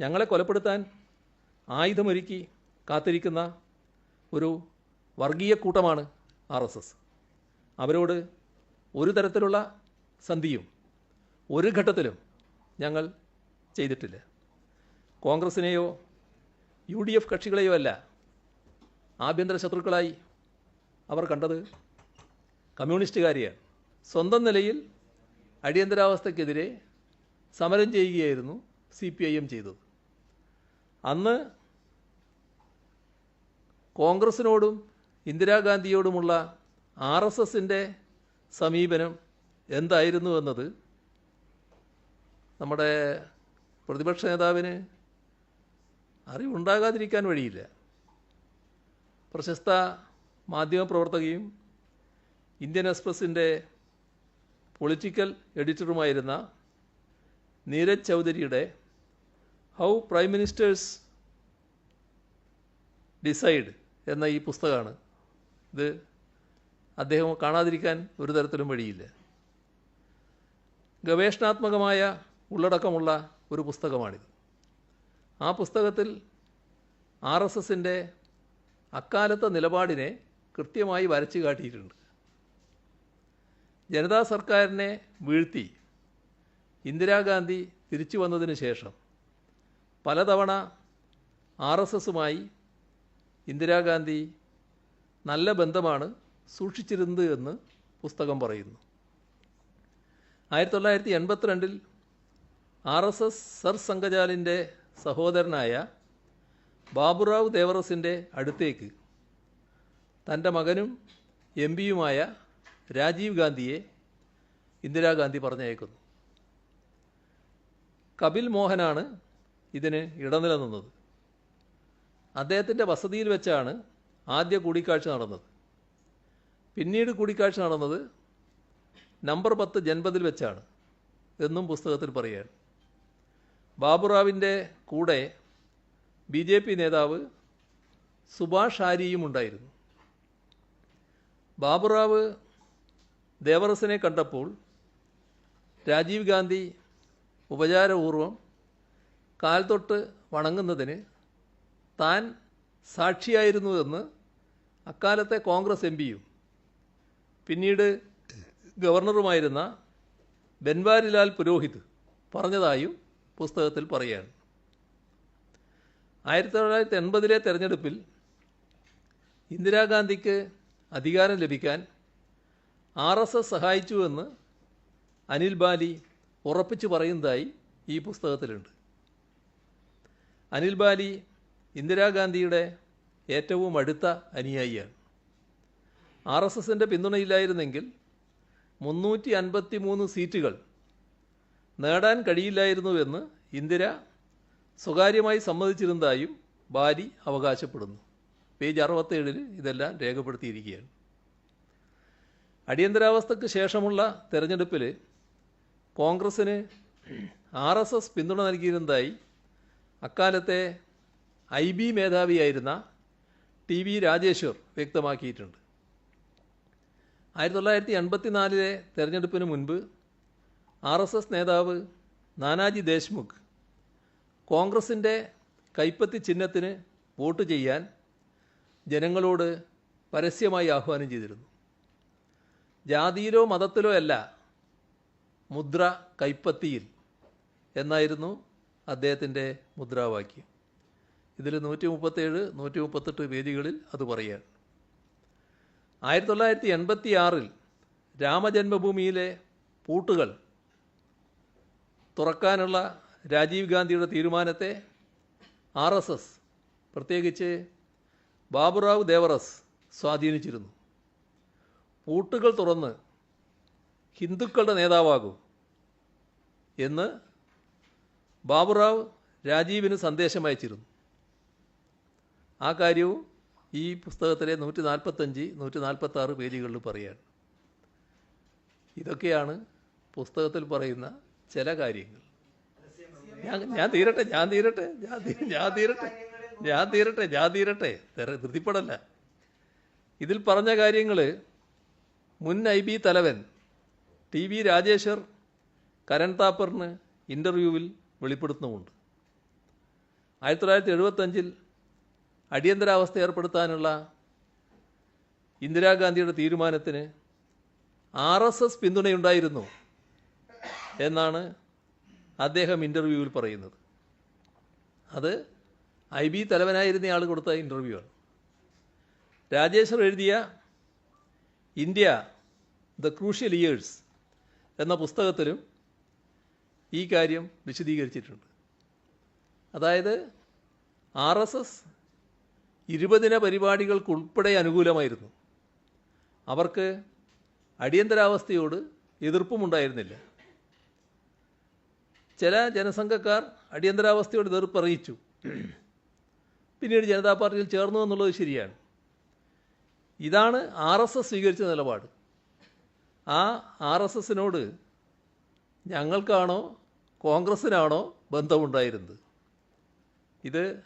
ഞങ്ങളെ കൊലപ്പെടുത്താൻ ആയുധമൊരുക്കി കാത്തിരിക്കുന്ന ഒരു വർഗീയ കൂട്ടമാണ് ആർ എസ് എസ്. അവരോട് ഒരു തരത്തിലുള്ള സന്ധിയും ഒരു ഘട്ടത്തിലും ഞങ്ങൾ ചെയ്തിട്ടില്ല. കോൺഗ്രസിനെയോ യു ഡി എഫ് കക്ഷികളെയോ അല്ല ആഭ്യന്തര ശത്രുക്കളായി അവർ കണ്ടത് കമ്മ്യൂണിസ്റ്റുകാരെയാണ് സ്വന്തം നിലയിൽ അടിയന്തരാവസ്ഥക്കെതിരെ സമരം ചെയ്യുകയായിരുന്നു സി പി ഐ എം ചെയ്തത്. അന്ന് കോൺഗ്രസിനോടും ഇന്ദിരാഗാന്ധിയോടുമുള്ള ആർ എസ് എസിന്റെ സമീപനം എന്തായിരുന്നു എന്നത് നമ്മുടെ പ്രതിപക്ഷ നേതാവിന് അറിവുണ്ടാകാതിരിക്കാൻ വഴിയില്ല. പ്രശസ്ത മാധ്യമപ്രവർത്തകയും ഇന്ത്യൻ എക്സ്പ്രസിന്റെ പൊളിറ്റിക്കൽ എഡിറ്ററുമായിരുന്ന നീരജ് ചൗധരിയുടെ ഹൗ പ്രൈം മിനിസ്റ്റേഴ്സ് ഡിസൈഡ് എന്ന ഈ പുസ്തകമാണ്. ഇത് അദ്ദേഹം കാണാതിരിക്കാൻ ഒരു തരത്തിലും വഴിയില്ല. ഗവേഷണാത്മകമായ ഉള്ളടക്കമുള്ള ഒരു പുസ്തകമാണിത്. ആ പുസ്തകത്തിൽ ആർ എസ് എസിന്റെ അക്കാലത്തെ നിലപാടിനെ കൃത്യമായി വരച്ചു കാട്ടിയിട്ടുണ്ട്. ജനതാ സർക്കാരിനെ വീഴ്ത്തി ഇന്ദിരാഗാന്ധി തിരിച്ചു വന്നതിന് ശേഷം പലതവണ ആർ എസ് എസുമായി ഇന്ദിരാഗാന്ധി നല്ല ബന്ധമാണ് സൂക്ഷിച്ചിരുന്നത് എന്ന് പുസ്തകം പറയുന്നു. ആയിരത്തി തൊള്ളായിരത്തി എൺപത്തിരണ്ടിൽ ആർ എസ് എസ് സർ സംഘചാലിന്റെ സഹോദരനായ ബാബുറാവ് ദേവറസിന്റെ അടുത്തേക്ക് തന്റെ മകനും എം പിയുമായ രാജീവ് ഗാന്ധിയെ ഇന്ദിരാഗാന്ധി പറഞ്ഞയക്കുന്നു. കപിൽ മോഹനാണ് ഇതിന് ഇടനിലനിന്നത്. അദ്ദേഹത്തിന്റെ വസതിയിൽ വെച്ചാണ് ആദ്യ കൂടിക്കാഴ്ച നടന്നത്. പിന്നീട് കൂടിക്കാഴ്ച നടന്നത് നമ്പർ പത്ത് ജൻപതിൽ വെച്ചാണ് എന്നും പുസ്തകത്തിൽ പറയുകയാണ്. ബാബുറാവിന്റെ കൂടെ ബി ജെ പി നേതാവ് സുഭാഷ് ആരിയും ഉണ്ടായിരുന്നു. ബാബുറാവ് ദേവറസിനെ കണ്ടപ്പോൾ രാജീവ് ഗാന്ധി ഉപചാരപൂർവം കാൽ തൊട്ട് വണങ്ങുന്നതിന് താൻ സാക്ഷിയായിരുന്നുവെന്ന് അക്കാലത്തെ കോൺഗ്രസ് എം പിയും പിന്നീട് ഗവർണറുമായിരുന്ന ബൻവാരിലാൽ പുരോഹിത് പറഞ്ഞതായും പുസ്തകത്തിൽ പറയുകയാണ്. ആയിരത്തി തൊള്ളായിരത്തി എൺപതിലെ തെരഞ്ഞെടുപ്പിൽ ഇന്ദിരാഗാന്ധിക്ക് അധികാരം ലഭിക്കാൻ ആർ എസ് എസ് സഹായിച്ചുവെന്ന് അനിൽ ബാലി ഉറപ്പിച്ചു പറയുന്നതായി ഈ പുസ്തകത്തിലുണ്ട്. അനിൽ ബാലി ഇന്ദിരാഗാന്ധിയുടെ ഏറ്റവും അടുത്ത അനുയായിയാണ്. ആർ എസ് എസിന്റെ പിന്തുണയില്ലായിരുന്നെങ്കിൽ മുന്നൂറ്റി അൻപത്തി മൂന്ന് സീറ്റുകൾ നേടാൻ കഴിയില്ലായിരുന്നുവെന്ന് ഇന്ദിര സ്വകാര്യമായി സമ്മതിച്ചിരുന്നതായും ബാലി അവകാശപ്പെടുന്നു. പേജ് അറുപത്തേഴിൽ ഇതെല്ലാം രേഖപ്പെടുത്തിയിരിക്കുകയാണ്. അടിയന്തരാവസ്ഥയ്ക്ക് ശേഷമുള്ള തെരഞ്ഞെടുപ്പിൽ കോൺഗ്രസ്സിന് ആർ എസ് എസ് പിന്തുണ നൽകിയിരുന്നതായി അക്കാലത്തെ ഐ ബി മേധാവിയായിരുന്ന ടി വി രാജേശ്വർ വ്യക്തമാക്കിയിട്ടുണ്ട്. ആയിരത്തി തൊള്ളായിരത്തി എൺപത്തിനാലിലെ തെരഞ്ഞെടുപ്പിന് മുൻപ് ആർ എസ് എസ് നേതാവ് നാനാജി ദേശ്മുഖ് കോൺഗ്രസിന്റെ കൈപ്പത്തി ചിഹ്നത്തിന് വോട്ട് ചെയ്യാൻ ജനങ്ങളോട് പരസ്യമായി ആഹ്വാനം ചെയ്തിരുന്നു. ജാതിയിലോ മതത്തിലോ അല്ല മുദ്ര കൈപ്പത്തിയിൽ എന്നായിരുന്നു അദ്ദേഹത്തിന്റെ മുദ്രാവാക്യം. ഇതിൽ നൂറ്റി മുപ്പത്തേഴ് നൂറ്റി മുപ്പത്തെട്ട് വേദികളിൽ അത് പറയാൻ. ആയിരത്തി തൊള്ളായിരത്തി എൺപത്തി ആറിൽ രാമജന്മഭൂമിയിലെ പൂട്ടുകൾ തുറക്കാനുള്ള രാജീവ് ഗാന്ധിയുടെ തീരുമാനത്തെ ആർ എസ് എസ് പ്രത്യേകിച്ച് ബാബുറാവ് ദേവറസ് സ്വാധീനിച്ചിരുന്നു. പൂട്ടുകൾ തുറന്ന് ഹിന്ദുക്കളുടെ നേതാവാകൂ എന്ന് ബാബുറാവ് രാജീവിന് സന്ദേശം അയച്ചിരുന്നു. ആ കാര്യവും ഈ പുസ്തകത്തിലെ നൂറ്റി നാൽപ്പത്തഞ്ച് നൂറ്റി നാൽപ്പത്തി ആറ് പേജുകളിൽ പറയാണ് ഇതൊക്കെയാണ് പുസ്തകത്തിൽ പറയുന്ന ചില കാര്യങ്ങൾ. ഞാൻ ഞാൻ തീരട്ടെ ഞാൻ തീരട്ടെ ഞാൻ ഞാൻ തീരട്ടെ ഞാൻ തീരട്ടെ ഞാൻ തീരട്ടെ. ധൃതിപ്പെടല്ല. ഇതിൽ പറഞ്ഞ കാര്യങ്ങൾ മുൻ ഐ ബി തലവൻ ടി വി രാജേശ്വർ കരൺ താപ്പറിന് ഇന്റർവ്യൂവിൽ വെളിപ്പെടുത്തുന്നുമുണ്ട്. ആയിരത്തി തൊള്ളായിരത്തി എഴുപത്തഞ്ചിൽ അടിയന്തരാവസ്ഥ ഏർപ്പെടുത്താനുള്ള ഇന്ദിരാഗാന്ധിയുടെ തീരുമാനത്തിന് ആർ എസ് എസ് പിന്തുണയുണ്ടായിരുന്നു എന്നാണ് അദ്ദേഹം ഇന്റർവ്യൂവിൽ പറയുന്നത്. അത് ഐ ബി തലവനായിരുന്ന ആൾ കൊടുത്ത ഇന്റർവ്യൂ ആണ്. രാജേശ്വർ എഴുതിയ ഇന്ത്യ ദ ക്രൂഷ്യൽ ഇയേഴ്സ് എന്ന പുസ്തകത്തിലും ഈ കാര്യം വിശദീകരിച്ചിട്ടുണ്ട്. അതായത് ആർ എസ് എസ് ഇരുപതിന പരിപാടികൾക്കുൾപ്പെടെ അനുകൂലമായിരുന്നു. അവർക്ക് അടിയന്തരാവസ്ഥയോട് എതിർപ്പുമുണ്ടായിരുന്നില്ല. ചില ജനസംഘക്കാർ അടിയന്തരാവസ്ഥയോട് എതിർപ്പ് അറിയിച്ചു പിന്നീട് ജനതാ പാർട്ടിയിൽ ചേർന്നു എന്നുള്ളത് ശരിയാണ്. ഇതാണ് ആർ എസ് എസ് സ്വീകരിച്ച നിലപാട്. ആ ആർ എസ് എസിനോട് ഞങ്ങൾക്കാണോ കോൺഗ്രസ്സിനാണോ ബന്ധമുണ്ടായിരുന്നത്? ഇത്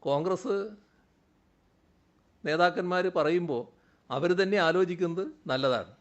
കോൺഗ്രസ് നേതാക്കന്മാർ പറയുമ്പോൾ അവർ തന്നെ ആലോചിക്കുന്നത് നല്ലതാണ്.